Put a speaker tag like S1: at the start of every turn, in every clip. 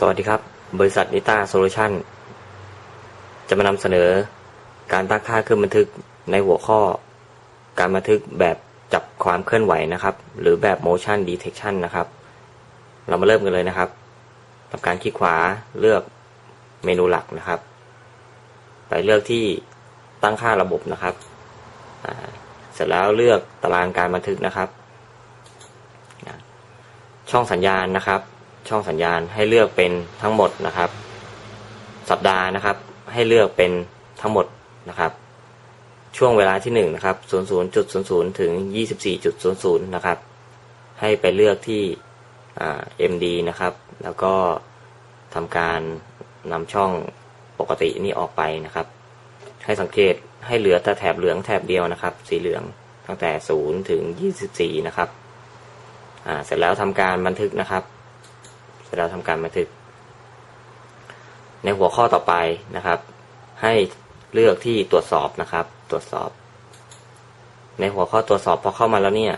S1: สวัสดีครับ บริษัทนิต้าโซลูชันจะมานำเสนอการตั้งค่าเครื่องบันทึกในหัวข้อ การบันทึกแบบจับความเคลื่อนไหวนะครับ หรือแบบ motion detection นะครับ เรามาเริ่มกันเลยนะครับทำการคลิกขวาเลือกเมนูหลักนะครับ ไปเลือกที่ตั้งค่าระบบนะครับ เสร็จแล้วเลือกตารางการบันทึกนะครับ ช่องสัญญาณนะครับ ช่องสัญญาณให้เลือกเป็นทั้งหมดนะครับ สัปดาห์นะครับ ให้เลือกเป็นทั้งหมดนะครับ ช่วงเวลาที่หนึ่งนะครับ00.00 ถึง 24.00 นะครับ ให้ไปเลือกที่ MD นะครับ แล้วก็ทำการนำช่องปกตินี่ออกไปนะครับ ให้สังเกตให้เหลือแต่แถบเหลืองแถบเดียวนะครับ สีเหลืองตั้งแต่ 0 ถึง 24 นะครับ อ่า เสร็จแล้วทำการบันทึกนะครับ เสร็จแล้วทำการบันทึก ในหัวข้อต่อไปนะครับ ให้เลือกที่ตรวจสอบนะครับ ตรวจสอบ ในหัวข้อตรวจสอบพอเข้ามาแล้วเนี่ย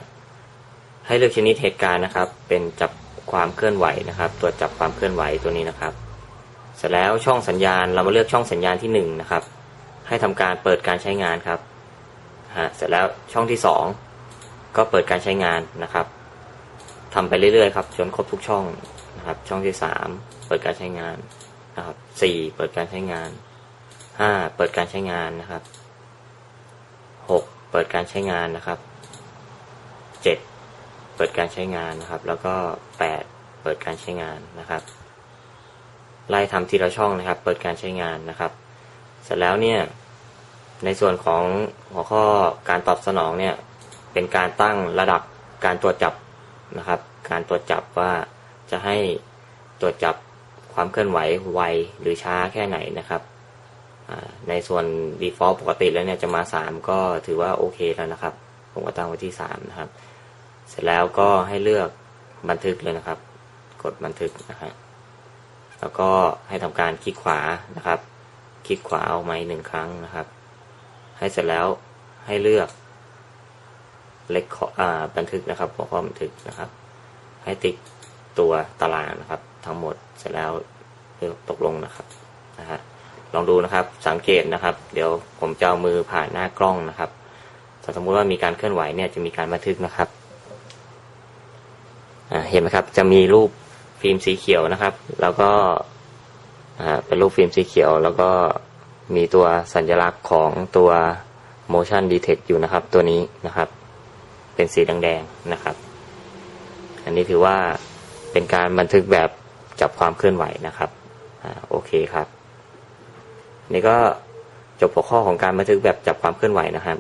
S1: ให้เลือกชนิดเหตุการณ์นะครับ เป็นจับความเคลื่อนไหวนะครับตรวจับความเคลื่อนไหวตัวนี้นะครับ เสร็จแล้วช่องสัญญาณเรามาเลือกช่องสัญญาณที่หนึ่งนะครับ ให้ทำการเปิดการใช้งานครับฮะเสร็จแล้วช่องที่สองก็เปิดการใช้งานนะครับทำไปเรื่อยๆครับจนครบทุกช่อง นะครับ ช่องที่สามเปิดการใช้งานนะครับสี่เปิดการใช้งานห้าเปิดการใช้งานนะครับหกเปิดการใช้งานนะครับเจ็ดเปิดการใช้งานนะครับ แล้วก็แปดเปิดการใช้งานนะครับไล่ทำทีละช่องนะครับ เปิดการใช้งานนะครับ เสร็จแล้วเนี่ย ในส่วนของหัวข้อการตอบสนองเนี่ย เป็นการตั้งระดับการตรวจจับนะครับ การตรวจจับว่า จะให้ตรวจจับความเคลื่อนไหวไวหรือช้าแค่ไหนนะครับในส่วน default ปกติแล้วเนี่ยจะมา 3 ก็ถือว่าโอเคแล้วนะครับ ผมก็ตั้งไว้ที่ 3 นะครับ เสร็จแล้วก็ให้เลือกบันทึกเลยนะครับ กดบันทึกนะฮะแล้วก็ให้ทำการคลิกขวานะครับ คลิกขวาเอาไม้หนึ่งครั้งนะครับ ให้เสร็จแล้วให้เลือกเล็กอ่าบันทึกนะครับหัวข้อบันทึกนะครับ ให้ติ๊ก ตัวตารางนะครับ ทั้งหมดเสร็จแล้วเลือกตกลงนะครับนะฮะลองดูนะครับสังเกตนะครับ เดี๋ยวผมจะเอามือผ่านหน้ากล้องนะครับถ้าสมมุติว่ามีการเคลื่อนไหวเนี่ยจะมีการบันทึกนะครับอ่าเห็นไหมครับ จะมีรูปฟิล์มสีเขียวนะครับ แล้วก็อ่าเป็นรูปฟิล์มสีเขียว แล้วก็มีตัวสัญลักษณ์ของตัว motion detect อยู่นะครับ ตัวนี้นะครับ เป็นสีแดงๆนะครับ อันนี้ถือว่า เป็นการบันทึกแบบจับความเคลื่อนไหวนะครับอโอเคครับ นี่ก็จบหัวข้อของการบันทึกแบบจับความเคลื่อนไหวนะครับ